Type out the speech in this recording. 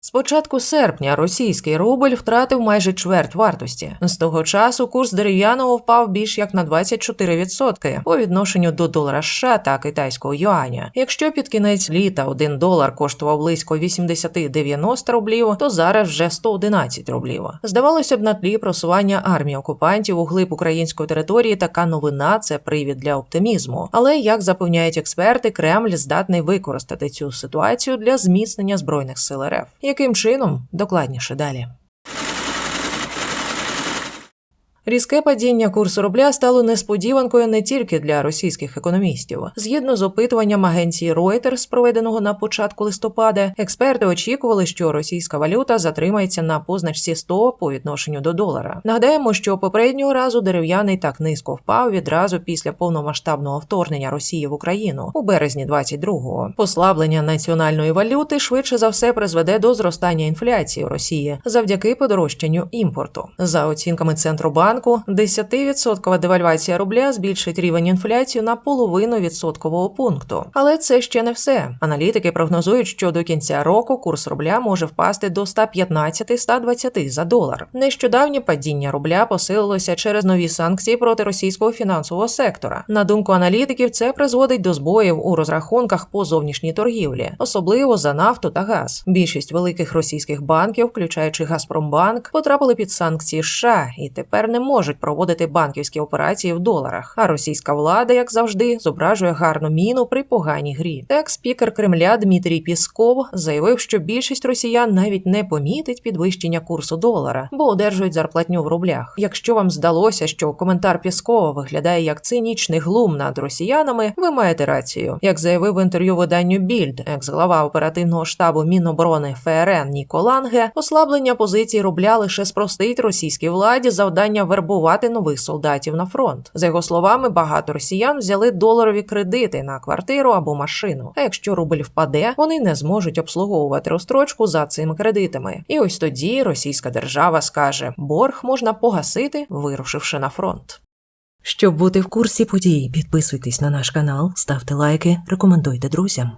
З початку серпня російський рубль втратив майже чверть вартості. З того часу курс дерев'яного впав більш як на 24% по відношенню до долара США та китайського юаня. Якщо під кінець літа один долар коштував близько 80-90 рублів, то зараз вже 111 рублів. Здавалося б, на тлі просування армії окупантів у глиб української території така новина це привід для оптимізму. Але як запевняють експерти, Кремль здатний використати цю ситуацію для зміцнення збройних сил РФ. Яким чином докладніше далі? Різке падіння курсу рубля стало несподіванкою не тільки для російських економістів. Згідно з опитуванням агенції Reuters, проведеного на початку листопада, експерти очікували, що російська валюта затримається на позначці 100 по відношенню до долара. Нагадаємо, що попереднього разу дерев'яний так низько впав відразу після повномасштабного вторгнення Росії в Україну у березні 22-го. Послаблення національної валюти швидше за все призведе до зростання інфляції в Росії завдяки подорожчанню імпорту. За оцінками Центробанку, 10% девальвація рубля збільшить рівень інфляції на половину відсоткового пункту. Але це ще не все. Аналітики прогнозують, що до кінця року курс рубля може впасти до 115-120 за долар. Нещодавнє падіння рубля посилилося через нові санкції проти російського фінансового сектора. На думку аналітиків, це призводить до збоїв у розрахунках по зовнішній торгівлі, особливо за нафту та газ. Більшість великих російських банків, включаючи Газпромбанк, потрапили під санкції США і тепер не можуть проводити банківські операції в доларах. А російська влада, як завжди, зображує гарну міну при поганій грі. Так, спікер Кремля Дмитрій Пісков заявив, що більшість росіян навіть не помітить підвищення курсу долара, бо одержують зарплатню в рублях. Якщо вам здалося, що коментар Піскова виглядає як цинічний глум над росіянами, ви маєте рацію. Як заявив в інтерв'ю виданню Більд, екс-глава оперативного штабу Міноборони ФРН Ніко Ланге, ослаблення позицій рубля лише спростить російській владі завдання вербувати нових солдатів на фронт. За його словами, багато росіян взяли доларові кредити на квартиру або машину. А якщо рубль впаде, вони не зможуть обслуговувати розстрочку за цими кредитами. І ось тоді російська держава скаже: борг можна погасити, вирушивши на фронт. Щоб бути в курсі подій, підписуйтесь на наш канал, ставте лайки, рекомендуйте друзям.